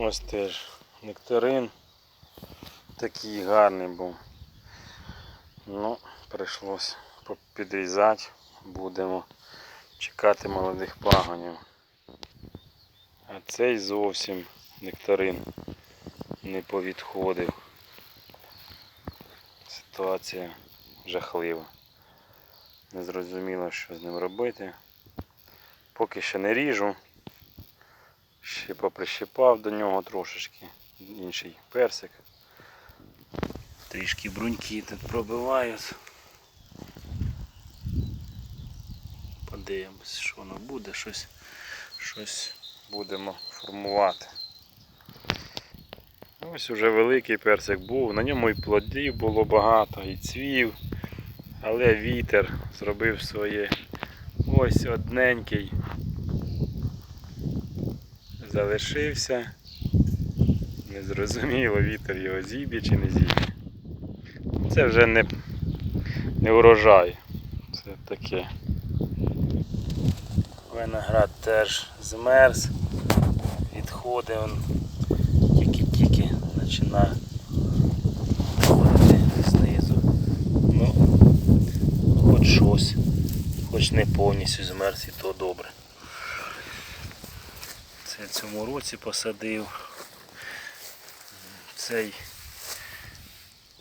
Ось теж нектарин. Такий гарний був. Ну, прийшлось підрізати. Будемо чекати молодих пагонів. А цей зовсім нектарин не повідходив. Ситуація жахлива. Не зрозуміло, що з ним робити. Поки ще не ріжу. Ще поприщипав до нього трошечки. Інший персик. Трішки бруньки тут пробивають. Подивимось, що воно буде, щось, щось будемо формувати. Ось уже великий персик був, на ньому і плодів було багато, і цвів, але вітер зробив своє. Ось одненький залишився. Незрозуміло, вітер його зіб'є чи не зіб'є. Це вже не, не урожай. Це таке. Виноград теж змерз, відходить він тільки-тільки починає знизу. Ну, хоч щось, хоч не повністю змерз і то добре. Це цьому році посадив. Цей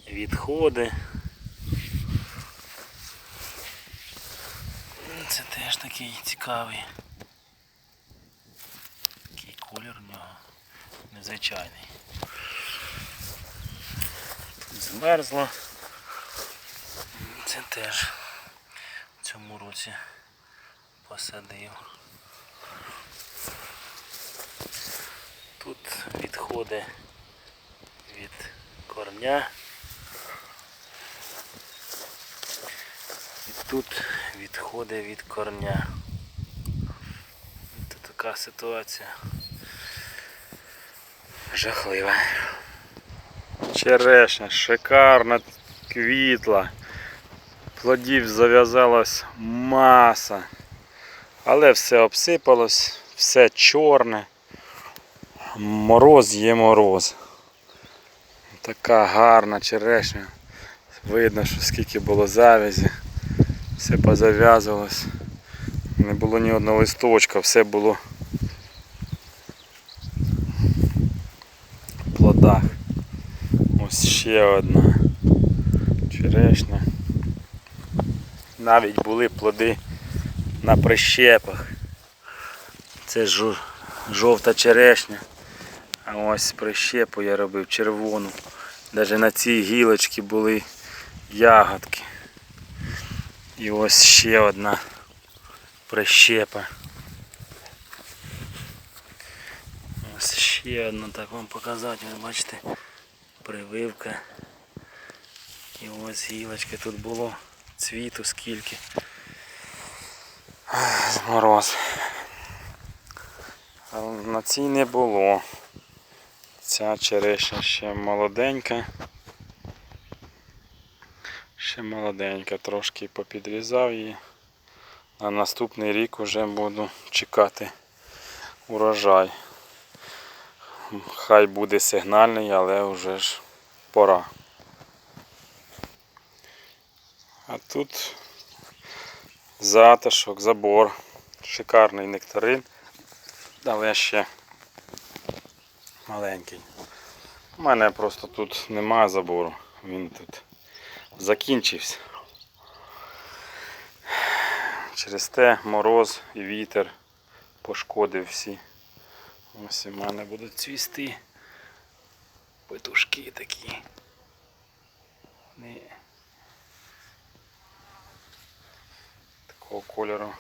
відходи. Це теж такий цікавий. Такий колір в нього незвичайний. Змерзло. Це теж в цьому році посадив. Тут відходи від корня. І тут відходи від корня. Тут така ситуація жахлива. Черешня шикарна квітла. Плодів зав'язалась маса. Але все обсипалось, все чорне. Мороз є мороз. Така гарна черешня. Видно, що скільки було завязі. Все позав'язувалось. Не було ні одного листочка, все було в. Ось ще одна черешня. Навіть були плоди на прищепах. Це жовта черешня. А ось прищепу я робив червону. Навіть на цій гілочці були ягодки. І ось ще одна прищепа. Ось ще одна, так вам показати, ви бачите, прививка. І ось гілочки тут було цвіту скільки. Мороз. А на цій не було. Ця черешня ще молоденька. Ще молоденька, трошки попідрізав її. На наступний рік вже буду чекати урожай. Хай буде сигнальний, але вже ж пора. А тут затишок, забор, шикарний нектарин, але ще маленький. У мене просто тут немає забору, він тут закінчився. Через те мороз і вітер пошкодив всі. Ось у мене будуть цвісти петушки такі. Вони такого кольору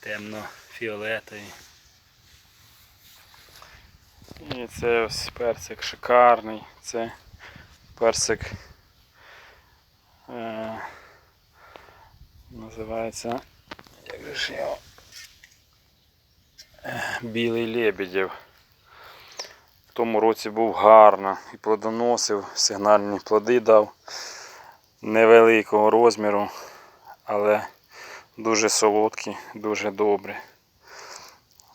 темно-фіолетовий. І це ось персик шикарний. Це персик е, називається як же його? Е, Білий лебедєв. В тому році був гарно і плодоносив, сигнальні плоди дав невеликого розміру, але дуже солодкі, дуже добрі.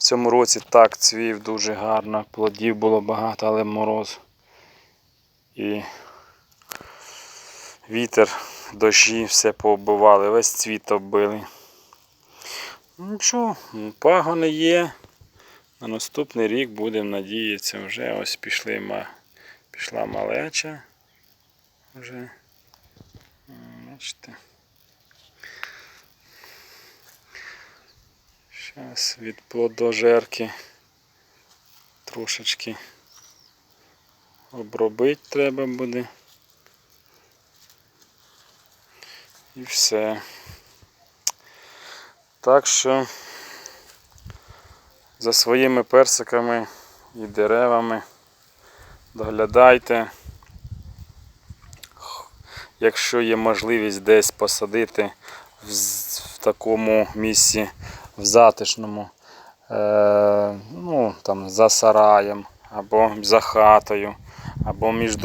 Цьому році так цвів дуже гарно, плодів було багато, але мороз. І вітер, дощі все пооббивали, весь цвіт оббили. Ну що, пагони є. На наступний рік будемо надіятися, вже ось пішли, пішла малеча. Вже. Бачите. Зараз від плодожерки трошечки обробити треба буде. І все. Так що за своїми персиками і деревами доглядайте. Якщо є можливість десь посадити в, такому місці, в затишному, е, ну, там, за сараєм, або за хатою, або між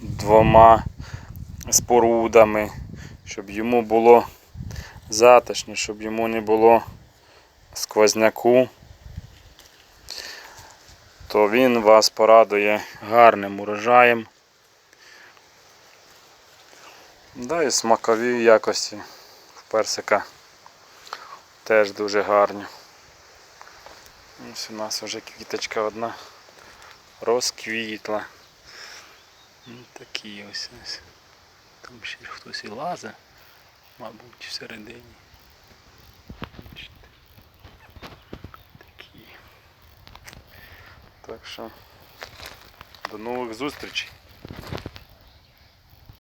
двома спорудами, щоб йому було затишно, щоб йому не було сквозняку, то він вас порадує гарним урожаєм. Да, і смакові якості в персика теж дуже гарні. Ось у нас вже квіточка одна розквітла. Ну, такі ось ось. Там ще хтось і лазить, мабуть, всередині. Такі. Так що до нових зустрічей.